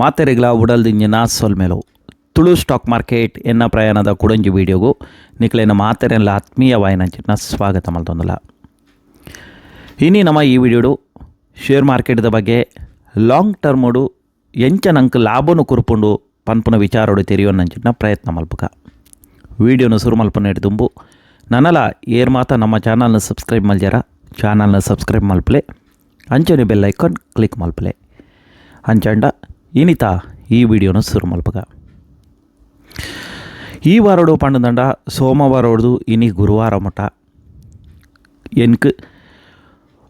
ಮಾತೆರೆಗಳ ಉಡಲ್ದಿಂಜಿನ ಸೊಲ್ಮೆಲು. Tulu stock market ಎನ್ನ ಪ್ರಯಾಣದ ಕುಡಂಜಿ ವಿಡಿಯೋಗು ನಿಕ್ಲೇನ ಮಾತೆರೆಲ್ಲ ಆತ್ಮೀಯವಾಯಿನಂಚಿನ ಸ್ವಾಗತ ಮಲ್ತೊಂದಲ್ಲ ಇನಿ ನಮ್ಮ ಈ ವಿಡಿಯೋಡು ಶೇರ್ ಮಾರ್ಕೆಟ್ದ ಬಗ್ಗೆ ಲಾಂಗ್ ಟರ್ಮುಡು ಎಂಚ ನಂಕ ಲಾಭನು ಕುರ್ಪುಂಡು ಪನ್ಪುನ ವಿಚಾರೋಡು ತೆರೆಯೋನಂಚಿನ ಪ್ರಯತ್ನ ಮಲ್ಪಕ. ವಿಡಿಯೋನು ಸುರು ಮಲ್ಪನ ತುಂಬು ನನಲ ಏರ್ ಮಾತ ನಮ್ಮ ಚಾನಲ್ನ ಸಬ್ಸ್ಕ್ರೈಬ್ ಮಲ್ಜಾರ, ಚಾನಲ್ನ ಸಬ್ಸ್ಕ್ರೈಬ್ ಮಲ್ಪಲೆ, ಅಂಚನೆ ಬೆಲ್ ಐಕಾನ್ ಕ್ಲಿಕ್ ಮಲ್ಪಲೆ. ಅಂಚಂಡ ಇನಿತ ಈ ವಿಡಿಯೋನ ಶುರು ಮಲ್ಪಗ ಈ ವಾರೋಡು ಪಂಡದಂಡ ಸೋಮವಾರೋಡ್ದು ಇನಿ ಗುರುವಾರ ಮಠ. ಎನ್ಕ್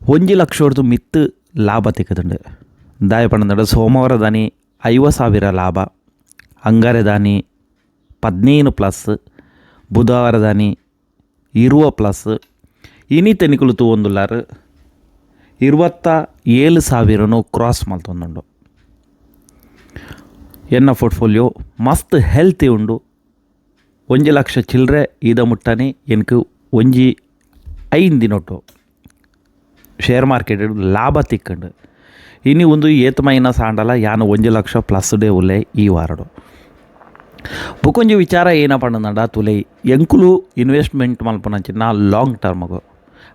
ಒಂಜಿ ಲಕ್ಷೋಡ್ದು ಮಿತ್ತು ಲಾಭ ತೆಗೆದುಂಡು ದಾಯ ಪಂಡದಂಡ ಸೋಮವಾರ ದಾನಿ ಸಾವಿರ ಲಾಭ. ಅಂಗಾರೆ ದಾನಿ ಪ್ಲಸ್. ಬುಧವಾರ ದಾನಿ ಇರುವ ಪ್ಲಸ್. ಇನಿ ತೆನಿಕುಲು ತೂವೊಂದುಲ್ಲಾರು. ಇರುವತ್ತ ಏಳು ಸಾವಿರನು ಕ್ರಾಸ್ ಮಲ್ತೊಂದುಂಡು ಎನ್ನ ಪೋರ್ಟ್ಫೋಲಿಯೋ ಮಸ್ತ್ ಹೆಲ್ತಿ ಉಂಡು. ಒಂಜಿ ಲಕ್ಷ ಚಿಲ್ಲರೆ ಈದ ಮುಟ್ಟನೆ, ಎನ್ಕು ಒಂಜಿ ಐದು ನೋಟು ಶೇರ್ ಮಾರ್ಕೆಟ್ ಲಾಭ ತಿಕ್ಕಂಡು. ಇನ್ನು ಒಂದು ಏತ್ ಮೈನ ಸಾಂಡಲ ಯಾನು ಒಂಜಿ ಲಕ್ಷ ಪ್ಲಸ್ ಡೇ ಉಲ್ಲೆ ಈ ವಾರಡು. ಬುಕೊಂಜಿ ವಿಚಾರ ಏನಪ್ಪ ಅಂಡ ತುಲೆ, ಎಂಕುಲು ಇನ್ವೆಸ್ಟ್ಮೆಂಟ್ ಮಲ್ಪನಂಚಿನ ಲಾಂಗ್ ಟರ್ಮಗು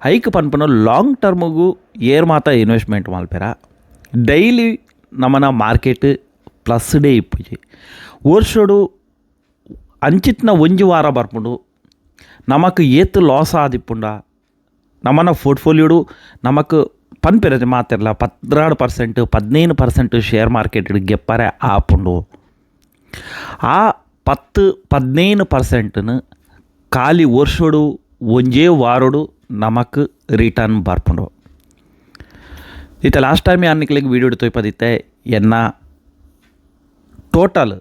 ಹೈಕ್ ಪನ್ಪನ ಲಾಂಗ್ ಟರ್ಮಗು ಏರ್ ಮಾತ ಇನ್ವೆಸ್ಟ್ಮೆಂಟ್ ಮಲ್ಪೆರ. ಡೈಲಿ ನಮ್ಮನ ಮಾರ್ಕೆಟ್ ಪ್ಲಸ್ ಡೇ ಇಪ್ಪುಜಿ ವರ್ಷಡು ಅಂಚಿತ್ನ ಒಂಜಿ ವಾರ ಬರ್ಪುಂಡು ನಮಕ್ ಏತ್ ಲಾಸ್ ಆದಿಪ್ಪುಂಡ ನಮ್ಮನ ಪೋರ್ಟ್ಫೋಲಿಯೋಡು ನಮಕ್ ಪನ್ಪೆರದೆ ಮಾತಿರಲ್ಲ ಪದ್ನಾಡು ಪರ್ಸೆಂಟ್ ಪದಿನೈದು ಪರ್ಸೆಂಟ್ ಶೇರ್ ಮಾರ್ಕೆಟ್ ಗೆಪ್ಪರೆ ಆಪುಂಡು ಆ ಪತ್ತು ಪದಿನೈದು ಪರ್ಸೆಂಟ್ನು ಖಾಲಿ ವರ್ಷಡು ಒಂಜೇ ವಾರಡು ನಮಕ್ ರಿಟರ್ನ್ ಬರ್ಪುಂಡು ಇತ್ತೆ ಲಾಸ್ಟ್ ಟೈಮ್ ಅನ್ನಿಕ್ಲಿಗೆ ವೀಡಿಯೋ ತೊಯ್ಪದಿತ್ತೆ ಎನ್ನ ಟೋಟಲ್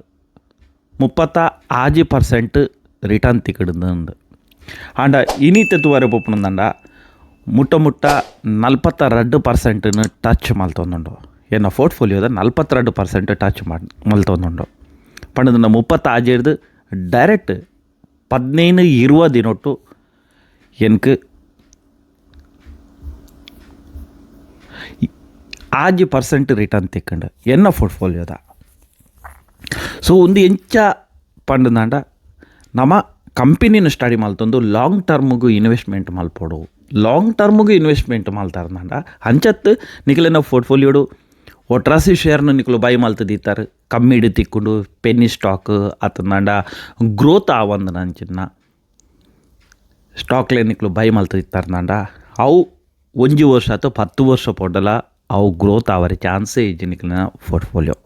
ಮುಪ್ಪತ್ತ ಆಜಿ ಪರ್ಸೆಂಟ್ ರಿಟರ್ನ್ ತಿಕ್ಕಡುಂದು ಆಂಡ ಇನೀತೆ ತುವರೆ ಪೊಪ್ಪುನಂದ ಮುಟ್ಟ ಮುಟ್ಟ ನಲ್ಪತ್ತ ರಡ್ಡು ಪರ್ಸೆಂಟ್ನು ಟಚ್ ಮಲ್ತೊಂದುಂಡು ಎನ್ನ ಪೋರ್ಟ್ಫೋಲಿಯೋದ ನಲ್ಪತ್ತೆರಡು ಪರ್ಸೆಂಟ್ ಟಚ್ ಮಾಡಿ ಮಲ್ತೊಂದುಂಡು ಪಂಡದನ್ನ ಮುಪ್ಪತ್ತ ಆಜಿ ಹಿಡ್ದು ಡೈರೆಕ್ಟ್ ಪದಿನೈದು ಇರುವ ದಿನೊಟ್ಟು ಎನ್ಕ್ ಆಜಿ ಪರ್ಸೆಂಟ್ ರಿಟರ್ನ್ ತಿಕ್ಕಂಡು ಎನ್ನ ಪೋರ್ಟ್ಫೋಲಿಯೋದ ಸೊ ಒಂದು ಎಂಚ ಪಂಡದಾಂಡ ನಮ್ಮ ಕಂಪನಿನ ಸ್ಟಡಿ ಮಲ್ತೊಂದು ಲಾಂಗ್ ಟರ್ಮ್ಗೂ ಇನ್ವೆಸ್ಟ್ಮೆಂಟ್ ಮಲ್ಪೊಡು ಲಾಂಗ್ ಟರ್ಮ್ಗೂ ಇನ್ವೆಸ್ಟ್ಮೆಂಟ್ ಮಲ್ತಾರಂದ ಅಂಚತ್ತು ನಿಖಲಿನ ಪೋರ್ಟ್ಫೋಲಿಯೋಡು ಒಟ್ರಾಸಿ ಶೇರ್ನ ನಿಖಲು ಬೈ ಮಲ್ತದಿತ್ತಾರೆ ಕಮ್ಮಿ ಇಡಿ ತಿಕ್ಕೊಂಡು ಪೆನ್ನಿ ಸ್ಟಾಕ್ ಅತಂದಾಂಡ ಗ್ರೋತ್ ಆವಂದ ನಂಚಿನ ಸ್ಟಾಕ್ಲೆ ನಿಕ್ಲು ಬೈ ಮಲ್ತದಿತ್ತಾರಂದ ಅವು ಒಂಜಿ ವರ್ಷ ಅಥವಾ ಹತ್ತು ವರ್ಷ ಪೊಡ್ಡಲ ಅವು ಗ್ರೋತ್ ಆವರೆ ಚಾನ್ಸೇ ಇಜ್ಜಿ ನಿಖಲಿನ ಪೋರ್ಟ್ಫೋಲಿಯೋ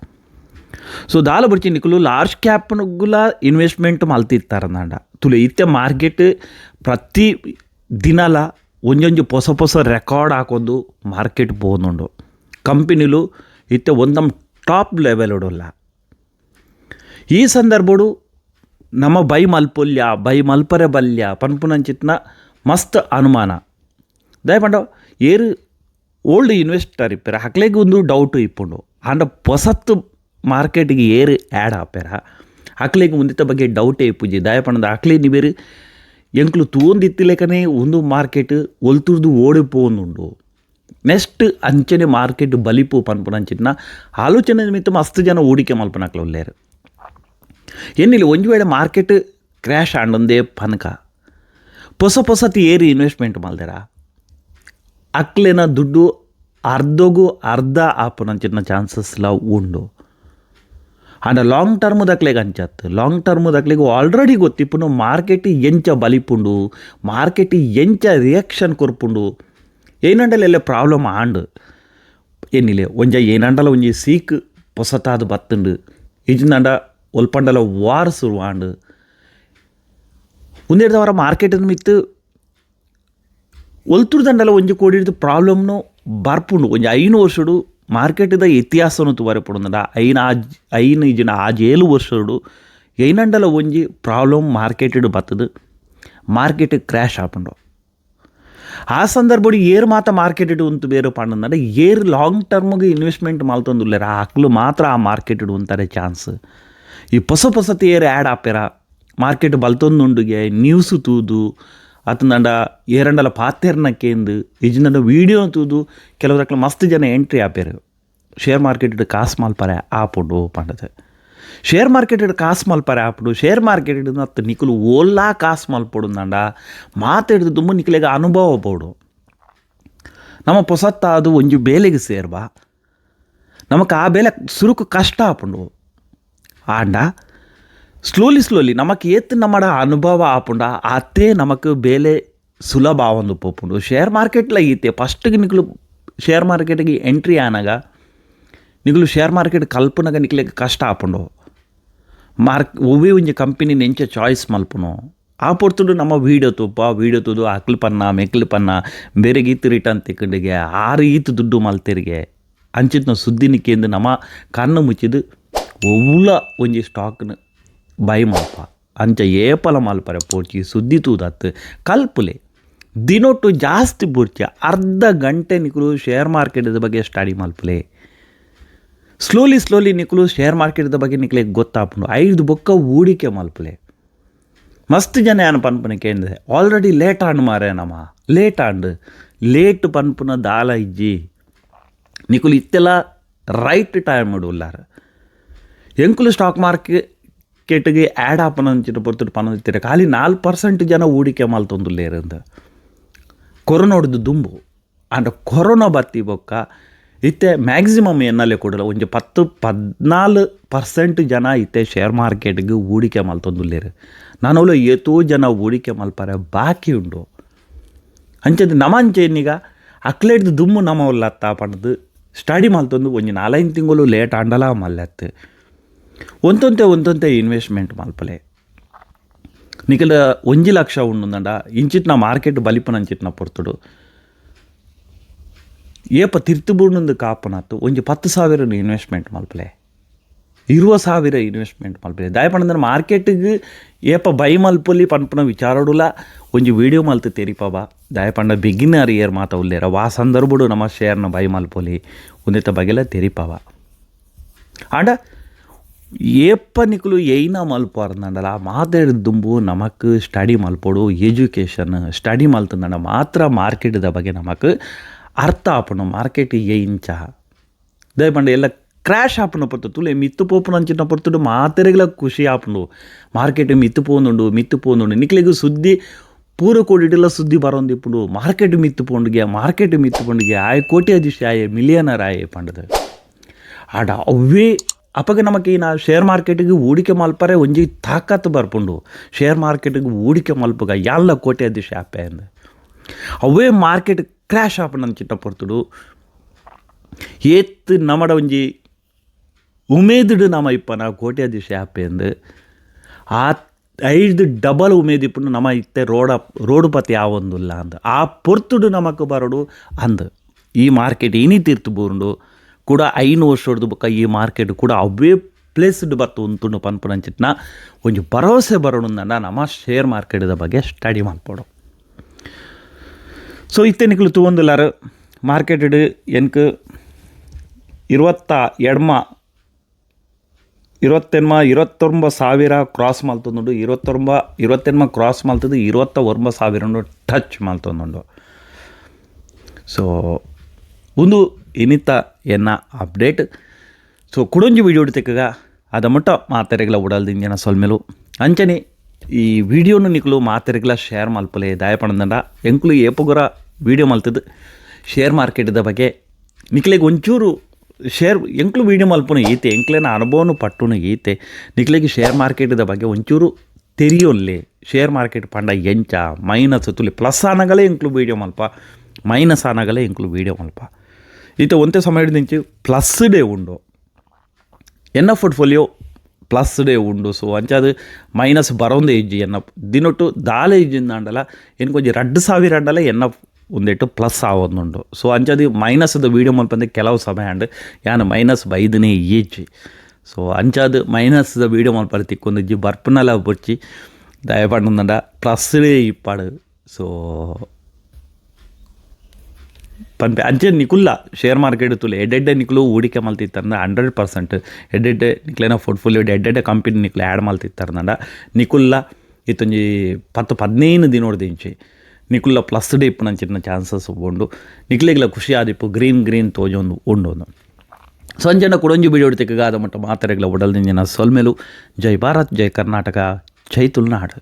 సో దాని గురించి ಲಾರ್ಜ್ ಕ್ಯಾಪ್ క్యాప్ను ಇನ್ವೆಸ್ಟ್ಮೆಂಟ್ ఇన్వెస్ట్మెంట్ మల్తిస్తారన్నాడ తులు ఇత్తే ಮಾರ್ಕೆಟ್ ಪ್ರತಿ ದಿನಲ ಒಂಜೊಂಜು ಹೊಸ ಹೊಸ ರೆಕಾರ್ಡ್ ಆಕೊಂದು ಮಾರ್ಕೆಟ್ ಪೋನುಂಡು ಕಂಪೆನಿಲು ಇತ್ತೆ ಒಂದಂ ಟಾಪ್ ಲೆವೆಲ್ ಉಡಲ್ಲ. ಈ ಸಂದರ್ಭಡು ನಮ್ಮ ಬೈ ಮಲ್ಪೊಲ್ಯ ಬೈ ಮಲ್ಪರೆ ಬಲ್ಯ, ಪನ್ಪುನಂಚಿತ್ನ ಮಸ್ತ್ ಅನುಮಾನ. ದಯಪಂಡ, ಏರು ಓಲ್ಡ್ ಇನ್ವೆಸ್ಟರ್ ಇಪ್ಪರೆ, ಹಕ್ಲೆಗೆ ಒಂದು ಡೌಟ್ ಇಪ್ಪುಂಡು. ಆಂಡ ಹೊಸತ್ತು ಮಾರ್ಕೆಟಿಗೆ ಏರು ಆ್ಯಡ್ ಆಪೆರ ಅಕ್ಲೆಗೆ ಮುಂದಿತ್ತ ಬಗ್ಗೆ ಡೌಟೇ ಪೂಜೆ ದಯಪಣದ ಅಕ್ಲೆ ನೀವೇರು ಎಂಕ್ಲು ತೂಂದಿತ್ತಿಲೆಕನೇ ಒಂದು ಮಾರ್ಕೆಟ್ ಒಲ್ತುರ್ದು ಓಡಿಪೋನುಂಡು ನೆಕ್ಸ್ಟ್ ಅಂಚನೆ ಮಾರ್ಕೆಟ್ ಬಲಿಪು ಅಂಚಿತ್ನ ಆಲೋಚನೆ ನಿಮಿತ್ತ ಮಸ್ತ್ ಜನ ಹೂಡಿಕೆ ಮಲ್ಪನಕ್ಲ ಉಲ್ಲೇರು ಎನ್ನಿಲ್ಲ ಒಂದು ವೇಳೆ ಮಾರ್ಕೆಟ್ ಕ್ರ್ಯಾಶ್ ಆಂಡೊಂದೇ ಪನಕ. ಹೊಸ ಹೊಸತಿ ಏರಿ ಇನ್ವೆಸ್ಟ್ಮೆಂಟ್ ಮಲ್ದೆರ. ಅಕ್ಲೆನ ದುಡ್ಡು ಅರ್ಧಗೂ ಅರ್ಧ ಆಪುನಂಚಿನ ಚಾನ್ಸಸ್ಲ ಉಂಡು. ಆಂಡ ಲಾಂಗ್ ಟರ್ಮ್ ದಕ್ಲೆಗ್ ಅಂಚತ್. ಲಾಂಗ್ ಟರ್ಮ್ ದಕ್ಲೆಗ್ ಆಲ್ರೆಡಿ ಗೊತ್ತಿಪ್ಪುಂಡು ಮಾರ್ಕೆಟ್ ಎಂಚ ಬಲಿಪುಂಡು ಮಾರ್ಕೆಟ್ ಎಂಚ ರಿಯಾಕ್ಷನ್ ಕೊರ್ಪುಂಡು. ಏನಂಡಲೆಲ್ಲ ಪ್ರಾಬ್ಲಮ್ ಆಂಡ್. ಏನಿಲ್ಲ, ಒಂಜ ಏನಂಡಲ ಒಂಜಿ ಸೀಕ್ ಪೊಸತಾದ ಬತ್ತುಂಡು. ಇಜ್ನಂಡ ಒಲ್ಪಂಡಲ ವಾರ್ ಶುರು ಆಂಡ್. ಉಂದೆಡ್ದವರ ಮಾರ್ಕೆಟ್ ಮಿತ್ತು ಒಲ್ತುರ್ದಂಡಲ ಒಂಜಿ ಕೋಡಿಡ್ದು ಪ್ರಾಬ್ಲಮ್ನು ಬರ್ಪುಂಡು. ಒಂಜಿ ಐನು ವರ್ಷಡು ಮಾರ್ಕೆಟ್ದ ಇತಿಹಾಸನು ತುವರೆಪಡುಂದ ಐನ ಆಜ್ ಐನ್ ಇಜಿನ ಆಜ್ ಏಳು ವರ್ಷಡು ಏನಂಡಲ ಒಂಜಿ ಪ್ರಾಬ್ಲಮ್ ಮಾರ್ಕೆಟ್ ಬತ್ತದು. ಮಾರ್ಕೆಟ್ ಕ್ರ್ಯಾಶ್ ಆಪುಂಡು. ಆ ಸಂದರ್ಭಡು ಏರ್ ಮಾತ ಮಾರ್ಕೆಟ್ ಉಂತು ಬೇರೆ ಪಂಡಂದ್ರೆ ಏರ್ ಲಾಂಗ್ ಟರ್ಮ್ಗೆ ಇನ್ವೆಸ್ಟ್ಮೆಂಟ್ ಮಲ್ತೊಂದುಲ್ಲೆರ ಆಕ್ಲು ಮಾತ್ರ ಆ ಮಾರ್ಕೆಟ್ ಉಂತಾರೆ ಚಾನ್ಸ್. ಈ ಹೊಸ ಹೊಸತಿ ಏರ್ ಆ್ಯಡ್ ಆಪೆರ, ಮಾರ್ಕೆಟ್ ಬಲ್ತೊಂದುಂಡುಗೆ ನ್ಯೂಸ್ ತೂದು ಅತಂದಂಡ ಏರಂಡಲ ಪಾತೆರ್ನ ಕೇಂದು ಇಜಿಂದ ವೀಡಿಯೋ ತೂದು ಕೆಲವರಕ್ಲ ಮಸ್ತ್ ಜನ ಎಂಟ್ರಿ ಆಪೇರು. ಶೇರ್ ಮಾರ್ಕೆಟ್ ಕಾಸು ಮಲ್ಪರೆ ಆಪುಂಡು ಪಂಡದು ಶೇರ್ ಮಾರ್ಕೆಟ್ ಕಾಸು ಮಲ್ಪರೆ ಆಪುಡು. ಶೇರ್ ಮಾರ್ಕೆಟ್ ಅತ್ತ ನಿಕುಲು ಓಲಾ ಕಾಸು ಮಲ್ಪೊಡುಂದಂಡ ಮಾತಾಡಿದ ತುಂಬ ನಿಕಲೆಗ ಅನುಭವ ಬೋಡು ನಮ್ಮ ಪೊಸತ್ತ ಅದು ಒಂಜಿ ಬೇಲೆಗೆ ಸೇರ್ಬಾ. ನಮಗೆ ಆ ಬೇಲೆ ಸುರುಕು ಕಷ್ಟ ಆಪುಂಡು. ಆಂಡ ಸ್ಲೋಲಿ ಸ್ಲೋಲಿ ನಮಕ್ ಏತ್ ನಮ್ಮ ಅನುಭವ ಆಪುಂಡ ಅತ್ತೇ ನಮಕ್ ಬೇಲೆ ಸುಲಭ ಆವೊಂದು ಪೋಪುಂಡು. ಶೇರ್ ಮಾರ್ಕೆಟ್ಲ ಈತೆ ಫಸ್ಟ್ಗೆ ನಿಕ್ಲು ಶೇರ್ ಮಾರ್ಕೆಟ್ಗೆ ಎಂಟ್ರಿ ಆನಾಗ, ನಿಕ್ಲು ಶೇರ್ ಮಾರ್ಕೆಟ್ ಕಲ್ಪನಾಗ ನಿಕ್ಲೆಗ್ ಕಷ್ಟ ಆಪುಂಡು. ಮಾರ್ಕ್ ಒವಿ ಒಂಜಿ ಕಂಪನಿ ನೆಂಚ ಚಾಯ್ಸ್ ಮಲ್ಪುನು. ಆ ಪೊರ್ತುಡು ನಮ್ಮ ವೀಡಿಯೋ ತುಪ್ಪ ವೀಡಿಯೋ ತುದು ಅಕ್ಲು ಪನ್ನ, ಮೆಕ್ಲು ಪನ್ನ, ಬೇರೆ ಗೀತು ರಿಟರ್ನ್ ತಿಕ್ಕಂಡಿಗೆ ಆ ರೀತಿ ದುಡ್ಡು ಮಲ್ತಿರಿಗೆ. ಅಂಚಿತ್ನ ಸುದ್ದಿನಿಕೆಂದು ನಮ್ಮ ಕಣ್ಣು ಮುಚ್ಚಿದು, ಒವ್ಲ ಒಂಜಿ ಸ್ಟಾಕ್ನ ಮಲ್ಪ ಅಂಚ ಏಪಲ ಮಲ್ಪರೆ ಪೋಡ್ಚಿ ಸುದ್ದಿ ತೂದತ್ ಕಲ್ಪುಲೆ, ದಿನೊಟ್ಟು ಜಾಸ್ತಿ ಬುರ್ಚ ಅರ್ಧ ಗಂಟೆ ನಿಕುಲು ಶೇರ್ ಮಾರ್ಕೆಟದ ಬಗ್ಗೆ ಸ್ಟಡಿ ಮಲ್ಪಲೆ ಸ್ಲೋಲಿ ಸ್ಲೋಲಿ ನಿಕ್ಲು ಶೇರ್ ಮಾರ್ಕೆಟ್ದ ಬಗ್ಗೆ ನಿಕಲೇ ಗೊತ್ತಾಪುಂಡು. ಐದು ಬೊಕ್ಕ ಹೂಡಿಕೆ ಮಲ್ಪುಲೆ ಮಸ್ತ್ ಜನ ಏನು ಪನ್ಪುನ ಕೇಳಿದೆ ಆಲ್ರೆಡಿ ಲೇಟ್ ಆಂಡ್ ಮಾರೇ ನಮ್ಮ ಲೇಟ್ ಆಂಡ್. ಲೇಟ್ ಪನ್ಪುನ ದಾಲ ಇಜ್ಜಿ. ನಿಕುಲು ಇತ್ತೆಲ್ಲ ರೈಟ್ ಟೈಮ್ ಉಳ್ಳಾರ ಎಂಕುಲು ಸ್ಟಾಕ್ ಮಾರ್ಕೆಟ್ಗೆ ಆ್ಯಡ್ ಆಪನ ಅಂಚಿನ ಪನ ಪನದಿತ್ತೀರ ಖಾಲಿ ನಾಲ್ಕು ಪರ್ಸೆಂಟ್ ಜನ ಹೂಡಿಕೆ ಮಲ್ತೊಂದುಲ್ಲೇರಂದು ಕೊರೋನಾ ಹೊಡೆದು ದುಂಬು. ಆಂಡ ಕೊರೋನಾ ಬತ್ತಿ ಬೊಕ್ಕ. ಇತ್ತೆ ಮ್ಯಾಕ್ಸಿಮಮ್ ಎನ್ನಲ್ಲೇ ಕೊಡಲ್ಲ. ಒಂಜಿ ಪತ್ತು ಪದ್ನಾಲು ಪರ್ಸೆಂಟ್ ಜನ ಇತ್ತೆ ಶೇರ್ ಮಾರ್ಕೆಟ್ಗೆ ಹೂಡಿಕೆ ಮಲ್ತೊಂದುಲ್ಲೇರು ನಾನು ಏತೋ ಜನ ಹೂಡಿಕೆ ಮಲ್ಪಾರೆ ಬಾಕಿ ಉಂಡು. ಅಂಚದ ನಮಂಚೆನ್ನೀಗ ಅಕ್ಲೇಡ್ದು ದುಮ್ಮು ನಮ್ಮ ಲತ್ತ ಪಡ್ದು. ಸ್ಟಡಿ ಮಲ್ತೊಂದು ಒಂಜಿ ನಾಲೈದು ತಿಂಗಳು ಲೇಟ್ ಆಂಡಲ ಮಲ್ಲೆತ್ತು ಒಂತೊಂತೆ ಮಲ್ಪಲೆ. ನಿಖಿಲ, ಒಂಜಿ ಲಕ್ಷ ಉಂಡುಂದಂಡ ಇಂಚಿಟ್ನ ಮಾರ್ಕೆಟ್ ಬಲಿಪನಂಚಿಟ್ನ ಪೊರ್ತುಡು. ಏಪ ತಿರ್ತುಬುಂಡು ಕಾಪನಾತು ಒಂಜಿ ಪತ್ತು ಸಾವಿರ ಇನ್ವೆಸ್ಟ್ಮೆಂಟ್ ಮಲ್ಪಲೆ. ಇರುವ ಸಾವಿರ ಇನ್ವೆಸ್ಟ್ಮೆಂಟ್ ಮಲ್ಪಲೆ. ದಯಪಣಂದ್ರೆ ಮಾರ್ಕೆಟ್ಗೆ ಏಪ ಬೈ ಮಲ್ಪಲ್ಲಿ ಪನ್ಪುನ ವಿಚಾರಡುಲ, ಒಂಜಿ ವಿಡಿಯೋ ಮಲ್ತು ತೆರಿಪವ ದಯಪಂಡ ಬಿಗಿನರ್ ಇಯರ್ ಮಾತ ಉಲ್ಲೇರ, ವಾ ಸಂದರ್ಭಡು ನಮ್ಮ ಶೇರ್ನ ಬೈ ಮಲ್ಪೊಲಿ ಒಂದಿತ ಬಗೆಲ ತೆರಿಪವ ಆಂಡ ಏಪ ಏನ ಏಯ್ನ ಮಲ್ಪಾರ್ದಂಡಲ ಮಾತಾಡಿದ ದುಂಬು ನಮಕ್ ಸ್ಟಡಿ ಮಲ್ಪೊಡು, ಎಜುಕೇಷನ್ ಸ್ಟಡಿ ಮಲ್ತಂದಂಡ ಮಾತ್ರ ಮಾರ್ಕೆಟ್ದ ಬಗ್ಗೆ ನಮಕ್ ಅರ್ಥ ಆಪಣು. ಮಾರ್ಕೆಟ್ ಏಂಚ ದಯಪಂಡ ಎಲ್ಲ ಕ್ರ್ಯಾಶ್ ಆಪಣ ಪೊರ್ತು ತುಲೆ ಮಿತ್ತು ಪೋಪುನ ಅಂಚಿನ ಪೊರ್ತುಡು ಮಾತೆರೆಗ್ಲ ಖುಷಿ ಆಪಣು. ಮಾರ್ಕೆಟ್ ಮಿತ್ತು ಪೋಂದುಂಡು ಮಿತ್ತು ಪೋಂದುಂಡು. ನಿಕ್ಲೆಗ್ ಸುದ್ದಿ, ಪೂರ ಕೋಟಿಟಿಲ್ಲ ಸುದ್ದಿ ಬರೋಂದಿಪ್ಪುಂಡು ಮಾರ್ಕೆಟ್ ಮಿತ್ತು ಪೋಂಡುಗೆ, ಮಾರ್ಕೆಟ್ ಮಿತ್ತು ಪೋಂಡುಗೆ, ಆಯ್ ಕೋಟ್ಯಾಧೀಶ ಆಯೆ ಮಿಲಿಯನರ್ ಆಯೆ ಪಂಡದ. ಆಡ ಅವೇ ಅಪಗ ನಮಗೆ ನಾ ಶೇರ್ ಮಾರ್ಕೆಟಿಗೆ ಹೂಡಿಕೆ ಮಲ್ಪರೆ ಒಂಜಿ ತಾಕತ್ತು ಬರ್ಪುಂಡು. ಶೇರ್ ಮಾರ್ಕೆಟಿಗೆ ಹೂಡಿಕೆ ಮಲ್ಪಗ ಎಲ್ಲ ಕೋಟ್ಯಾಧೀಶ ಆಪೆ ಅಂದ. ಅವೇ ಮಾರ್ಕೆಟ್ ಕ್ರ್ಯಾಶ್ ಆಪಣ ಚಿಟ್ಟ ಪೊರ್ತುಡು. ಏತ್ ನಮಡ ಒಂಜಿ ಉಮೇದುಡು ನಮ ಕೋಟೆ ಅದು ಆಪೆ ಅಂದು. ಆ ಐದು ಡಬಲ್ ಉಮೇದಿಪ್ಪುಂಡು ನಮ ಇತ್ತೆ ರೋಡ, ರೋಡು ಪತಿ ಆವೊಂದುಲ್ಲ ಅಂದ. ಆ ಪೊರ್ತುಡು ನಮಕ್ ಬರೋಡು ಅಂದ್. ಈ ಮಾರ್ಕೆಟ್ ಇನಿ ತೀರ್ತು ಬೂರುಂಡು. ಕೂಡ ಐನು ವರ್ಷದ ಬುಕ್ಕ ಈ ಮಾರ್ಕೆಟ್ ಕೂಡ ಅವೇ ಪ್ಲೇಸ್ಡ್ ಬತ್ತು ಉಂತುಂಡು ಪನ್ಪುನಂಚಿಟ್ನ ಒಂದು ಭರವಸೆ ಬರೋಣ ನಮ್ಮ ಶೇರ್ ಮಾರ್ಕೆಟ್ದ ಬಗ್ಗೆ ಸ್ಟಡಿ ಮಾಡ್ಬೋಡು ಸೊ ಇತ್ತೆ ನಿಕ್ಲು ತೂವೊಂದುಲ್ಲಾರ ಮಾರ್ಕೆಟ್ ಎನ್ಕ್ ಇರುವತ್ತ ಎಡ್ಮ ಇರುವತ್ತೆನ್ಮ ಇರುವತ್ತೊಂಬ ಸಾವಿರ ಕ್ರಾಸ್ ಮಲ್ತೊಂದುಂಡು, ಇರುವತ್ತೊಂಬ ಇರುವತ್ತೆನ್ಮ ಕ್ರಾಸ್ ಮಲ್ತದು ಇರುವತ್ತ ಒಂಬ ಸಾವಿರ ಟಚ್ ಮಲ್ತೊಂದುಂಡು. ಸೊ ಒಂದು ಇನ್ನಿತ್ತ ಎನ್ನ ಅಪ್ಡೇಟ್. ಸೊ ಕುಡೊಂಜಿ ವಿಡಿಯೋ ತೆಕ್ಕಗ ಅದ ಮುಟ್ಟ ಮಾತೆರೆಗ್ಲ ಉಡಲ್ದಿಂಜನ ಸೊಲ್ಮೆಲು. ಅಂಚನೆ ಈ ವಿಡಿಯೋನು ನಿಕ್ಲು ಮಾತೆರೆಗ್ಲ ಶೇರ್ ಮಲ್ಪಲೆ ದಾಯಪಣದಂಡ ಎಂಕ್ಲು ಏಪುಗುರ ವಿಡಿಯೋ ಮಲ್ತದ್ದು ಶೇರ್ ಮಾರ್ಕೆಟ್ದ ಬಗ್ಗೆ ನಿಕ್ಲೆಗೆ ಒಂಚೂರು ಶೇರ್ ಎಂಕ್ಲು ವೀಡಿಯೋ ಮಲ್ಪನು ಈತೆ, ಎಂಕ್ಲೇನ ಅನುಭವನು ಪಟ್ಟುನು ಈತೆ. ನಿಕ್ಲೆಗೆ ಶೇರ್ ಮಾರ್ಕೆಟ್ದ ಬಗ್ಗೆ ಒಂಚೂರು ತೆರಿಯೋಲ್ಲೇ ಶೇರ್ ಮಾರ್ಕೆಟ್ ಪಂಡ ಎಂಚ ಮೈನಸ್ ತುಲಿ ಪ್ಲಸ್ ಆನಗಲೇ ಎಂಕ್ಲು ವೀಡಿಯೋ ಮಲ್ಪ ಮೈನಸ್ ಆನಗಲೇ ಎಂಕ್ಲು ವೀಡಿಯೋ ಮಲ್ಪ. ಈತ ಒಂತೆ ಸಮಯದ నుంచి ಪ್ಲಸ್ ಡೇ ಉಂಡು ಎನ್ನ ಪೋರ್ಟ್ಫೋಲಿಯೋ ಪ್ಲಸ್ ಡೇ ಉಂಡು ಸೊ ಅಂಚಾದು ಮೈನಸ್ ಬರೋಂದೇ ಇಜ್ಜಿ ಎನ್ನ ದಿನೊಟ್ಟು ದಾಲೆ ಇಜ್ಜಿಂದ ಅಂಡಲ ಎನ್ಕೊಂಜಿ ರಡ್ಡು ಸಾವಿರ ಅಂಡಲ ಎನ್ನ ಒಂದೆಟ್ಟು ಪ್ಲಸ್ ಆವೊಂದುಂಡು ಸೊ ಅಂಚದು ಮೈನಸ್ದ ವೀಡಿಯೋ ಮಲ್ಪಂದೆ ಕೆಲವು ಸಮಯ ಅಂಡ್ ಯಾನು ಮೈನಸ್ ಬೈದನೇ ಈಜ್ಜಿ ಸೊ ಅಂಚಾದು ಮೈನಸ್ದ ವೀಡಿಯೋ ಮಲ್ಪರೆ ತಿಕ್ಕೊಂದಿಜ್ಜಿ ಬರ್ಪುನಲ ಬೊಚ್ಚಿ ದಯಪಂಡ ಪ್ಲಸ್ ಡೇ ಇಪ್ಪಾಡು ಸೊ ಪನ್ಪೆ ಅಂಚೆ ನಿಕುಲ್ಲ ಶೇರ್ ಮಾರ್ಕೆಟ್ ತುಲೆ ಎಡ್ಡೆಡ್ಡೆ ನಿಕ್ಲು ಹೂಡಿಕೆ ಮಲ್ತಿತ್ತಂದ್ರೆ ಹಂಡ್ರೆಡ್ ಪರ್ಸೆಂಟ್ ಎಡ್ಡೆಡ್ಡೆ ನಿಕ್ಲೇನ ಪೋರ್ಟ್ಫೋಲಿಯೋ ಎಡ್ಡೆಡ್ಡೆ ಕಂಪನಿ ನಿಕ್ಲು ಆ್ಯಡ್ ಮಲ್ತಿತ್ತಾರಂಡ ನಿಕುಲ್ಲ ಇತ್ತೊಂಜಿ ಪತ್ತು ಪದಿನೈದು ದಿನೋಡ್ದಿಂಚಿ ನಿಕುಲ್ಲ ಪ್ಲಸ್ ಡೇ ಇಪ್ಪುನಂಚಿನ ಚಾನ್ಸಸ್ ಉಂಡು ನಿಕ್ಲೆಗ್ಲ ಖುಷಿ ಆದಿಪ್ಪು ಗ್ರೀನ್ ಗ್ರೀನ್ ತೋಜೊಂದು ಉಂಡು ಸಂಜೆನ ಕುಡಂಜು ಬಿಡೋಡ್ತಿಗಾದ ಮಟ್ಟ ಮಾತ್ರೆಗಳ ಒಡಲ್ದಿಂಜಿನ ಸೊಲ್ಮೆಲು ಜೈ ಭಾರತ್ ಜೈ ಕರ್ನಾಟಕ ಜೈ ತುಳುನಾಡು